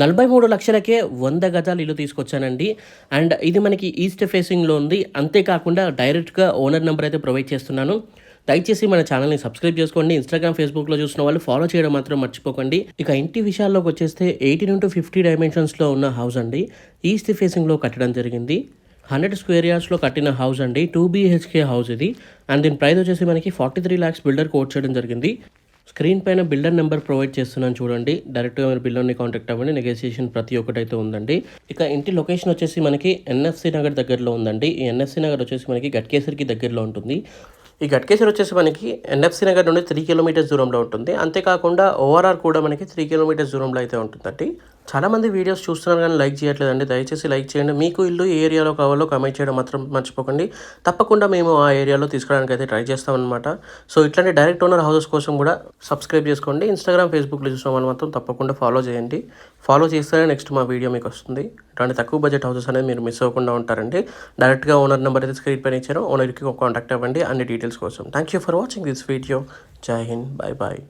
నలభై మూడు లక్షలకే వంద గజాలు ఇల్లు తీసుకొచ్చానండి. అండ్ ఇది మనకి ఈస్ట్ ఫేసింగ్లో ఉంది. అంతేకాకుండా డైరెక్ట్గా ఓనర్ నెంబర్ అయితే ప్రొవైడ్ చేస్తున్నాను. దయచేసి మన ఛానల్ని సబ్స్క్రైబ్ చేసుకోండి. ఇన్స్టాగ్రామ్ ఫేస్బుక్లో చూసిన వాళ్ళు ఫాలో చేయడం మాత్రం మర్చిపోకండి. ఇక ఇంటి విషయాల్లోకి వచ్చేస్తే ఎయిటీన్ టు ఫిఫ్టీ డైమెన్షన్స్లో ఉన్న హౌస్ అండి. ఈస్ట్ ఫేసింగ్లో కట్టడం జరిగింది. హండ్రెడ్ స్క్వేర్ యార్డ్స్లో కట్టిన హౌస్ అండి. టూ బీహెచ్కే హౌస్ ఇది. అండ్ దీని ప్రైస్ వచ్చేసి మనకి forty three lakhs builder quote చేయడం జరిగింది. స్క్రీన్ పైన బిల్డర్ నెంబర్ ప్రొవైడ్ చేస్తున్నాను చూడండి. డైరెక్ట్గా మీరు బిల్డర్ని కాంటాక్ట్ అవ్వండి. నెగోసియేషన్ ప్రతి ఒక్కటి అయితే ఉందండి. ఇక ఇంటి లొకేషన్ వచ్చేసి మనకి ఎన్ఎఫ్సి నగర్ దగ్గరలో ఉందండి. ఈ ఎన్ఎఫ్సి నగర్ వచ్చేసి మనకి గట్కేసరికి దగ్గరలో ఉంటుంది. ఈ గట్కేశ్వర్ వచ్చేసి మనకి ఎన్ఎఫ్సి నగర్ నుండి త్రీ కిలోమీటర్స్ దూరంలో ఉంటుంది. అంతేకాకుండా ఓఆర్ఆర్ కూడా మనకి త్రీ కిలోమీటర్స్ దూరంలో అయితే ఉంటుందండి. చాలా మంది వీడియోస్ చూస్తున్నారు కానీ లైక్ చేయట్లేదండి. దయచేసి లైక్ చేయండి. మీకు ఇల్లు ఏ ఏరియాలో కావాలో కమెంట్ చేయడం మాత్రం మర్చిపోకండి. తప్పకుండా మేము ఆ ఏరియాలో తీసుకోవడానికి అయితే ట్రై చేస్తామన్నమాట. సో ఇట్లాంటి డైరెక్ట్ ఓనర్ హౌసెస్ కోసం కూడా సబ్స్క్రైబ్ చేసుకోండి. ఇన్స్టాగ్రామ్ ఫేస్బుక్లో చూసిన వాళ్ళు మాత్రం తప్పకుండా ఫాలో చేయండి. ఫాలో చేస్తేనే నెక్స్ట్ మా వీడియో మీకు వస్తుంది. ఇట్లాంటి తక్కువ బడ్జెట్ హౌసెస్ అనేది మీరు మిస్ అవ్వకుండా ఉంటారండి. డైరెక్ట్గా ఓనర్ నెంబర్ అయితే స్క్రీన్ పైన ఇచ్చారు. ఓనర్కి కాంటాక్ట్ అవ్వండి. అన్ని డీటెయిల్స్ కోసం. Thank you for watching this video Jai Hind bye bye